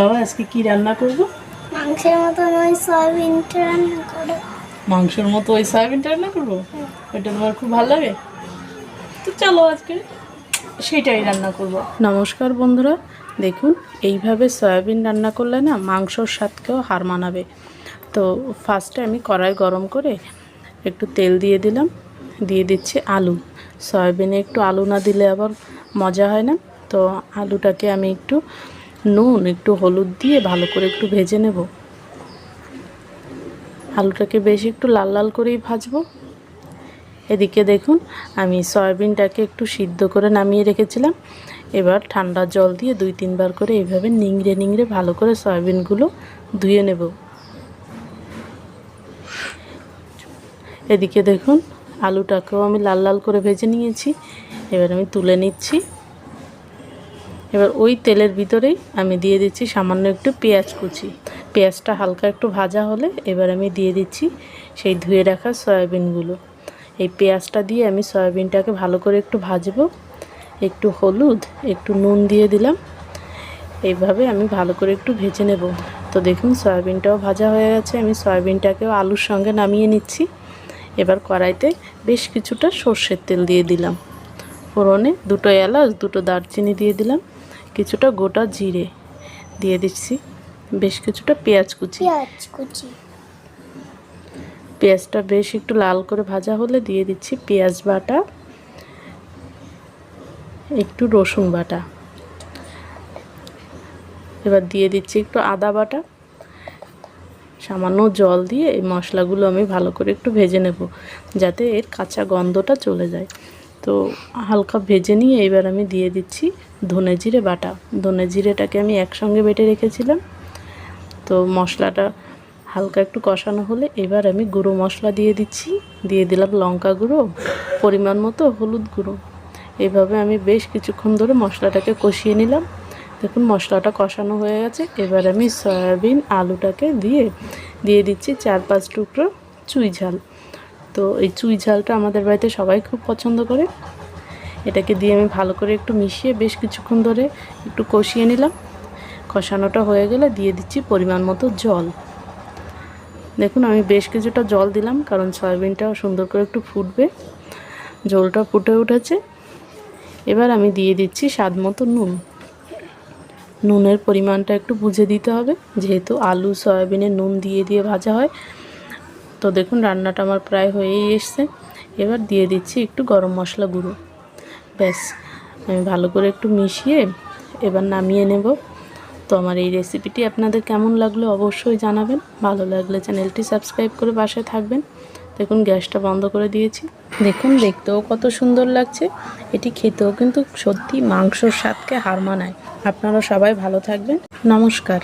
বাবা আজকে কি রান্না করব? মাংসের মতন ওই সয়াবিনটা রান্না করো মাংসের মতো ওই সয়াবিনটা রান্না করব? ওইটা তোমার খুব ভালো লাগে? তো চলো আজকে সেটাই রান্না করব। নমস্কার বন্ধুরা দেখুন এইভাবে সয়াবিন রান্না করলে না মাংসর স্বাদকেও হার মানাবে। তো ফার্স্টে আমি কড়াই গরম করে একটু তেল দিয়ে দিলাম দিয়ে দিচ্ছি আলু। সয়াবিনে একটু আলু না দিলে আবার মজা হয় না। তো আলুটাকে আমি একটু নুন, একটু হলুদ দিয়ে ভালো করে একটু ভেজে নেব। আলুটাকে বেশি একটু লাল লাল করেই ভাজবো। এদিকে দেখুন, আমি সয়াবিনটাকে একটু সিদ্ধ করে নামিয়ে রেখেছিলাম। এবার ঠান্ডা জল দিয়ে দুই তিনবার করে এইভাবে নিংড়ে নিংড়ে ভালো করে সয়াবিনগুলো ধুয়ে নেব। এদিকে দেখুন, আলুটাকেও আমি লাল লাল করে ভেজে নিয়েছি। এবার আমি তুলে নিচ্ছি। এবার ওই তেলের ভিতরেই আমি দিয়ে দিচ্ছি সামান্য একটু পেঁয়াজ কুচি। পেঁয়াজটা হালকা একটু ভাজা হলে এবার আমি দিয়ে দিচ্ছি সেই ধুয়ে রাখা সয়াবিনগুলো। এই পেঁয়াজটা দিয়ে আমি সয়াবিনটাকে ভালো করে একটু ভাজবো। একটু হলুদ, একটু নুন দিয়ে দিলাম। এইভাবে আমি ভালো করে একটু ভেজে নেব। তো দেখুন সয়াবিনটাও ভাজা হয়ে গেছে, আমি সয়াবিনটাকেও আলুর সঙ্গে নামিয়ে নিচ্ছি। এবার কড়াইতে বেশ কিছুটা সর্ষের তেল দিয়ে দিলাম। ফোড়নে দুটো এলাচ দুটো দারচিনি দিয়ে দিলাম। কিছুটা গোটা জিরে দিয়ে দিচ্ছি। বেশ কিছুটা পেঁয়াজ কুচি। পেঁয়াজ কুচি। পেঁয়াজটা বেশ একটু লাল করে ভাজা হলে দিয়ে দিচ্ছি পেঁয়াজ বাটা একটু রসুন বাটা। এবার দিয়ে দিচ্ছি একটু আদা বাটা। সামান্য জল দিয়ে এই মশলাগুলো আমি ভালো করে একটু ভেজে নেব যাতে এর কাঁচা গন্ধটা চলে যায়। তো হালকা ভেজে নিয়ে এবার আমি দিয়ে দিচ্ছি ধনে জিরে বাটা। ধনে জিরেটাকে আমি একসঙ্গে বেটে রেখেছিলাম। তো মশলাটা হালকা একটু কষানো হলে এবার আমি গুঁড়ো মশলা দিয়ে দিচ্ছি। দিয়ে দিলাম লঙ্কা গুঁড়ো, পরিমাণ মতো হলুদ গুঁড়ো। এভাবে আমি বেশ কিছুক্ষণ ধরে মশলাটাকে কষিয়ে নিলাম। দেখুন মশলাটা কষানো হয়ে গেছে। এবার আমি সয়াবিন আলুটাকে দিয়ে দিয়ে দিচ্ছি চার পাঁচ টুকরো চুই ঝাল। তো এই চুই ঝালটা আমাদের বাড়িতে সবাই খুব পছন্দ করে। এটাকে দিয়ে আমি ভালো করে একটু মিশিয়ে বেশ কিছুক্ষণ ধরে একটু কষিয়ে নিলাম। কষানোটা হয়ে গেলে দিয়ে দিচ্ছি পরিমাণ মতো জল। দেখুন, আমি বেশ কিছুটা জল দিলাম, কারণ সয়াবিনটাও সুন্দর করে একটু ফুটবে। ঝোলটা ফুটে উঠেছে। এবার আমি দিয়ে দিচ্ছি স্বাদ মতো নুন। নুনের পরিমাণটা একটু বুঝে দিতে হবে, যেহেতু আলু, সয়াবিনে নুন দিয়ে দিয়ে ভাজা হয়। তো দেখুন, রান্নাটা আমার প্রায় হয়েই এসছে। এবার দিয়ে দিচ্ছি একটু গরম মশলা গুঁড়ো। ব্যাস, আমি ভালো করে একটু মিশিয়ে এবার নামিয়ে নেব। তো আমার এই রেসিপিটি আপনাদের কেমন লাগল অবশ্যই জানাবেন। ভালো লাগলে চ্যানেলটি সাবস্ক্রাইব করে পাশে থাকবেন। দেখুন, গ্যাসটা বন্ধ করে দিয়েছি। দেখুন, দেখতেও কত সুন্দর লাগছে। এটি খেতেও কিন্তু সত্যি মাংসর স্বাদকে হার মানায়। আপনারা সবাই ভালো থাকবেন। নমস্কার।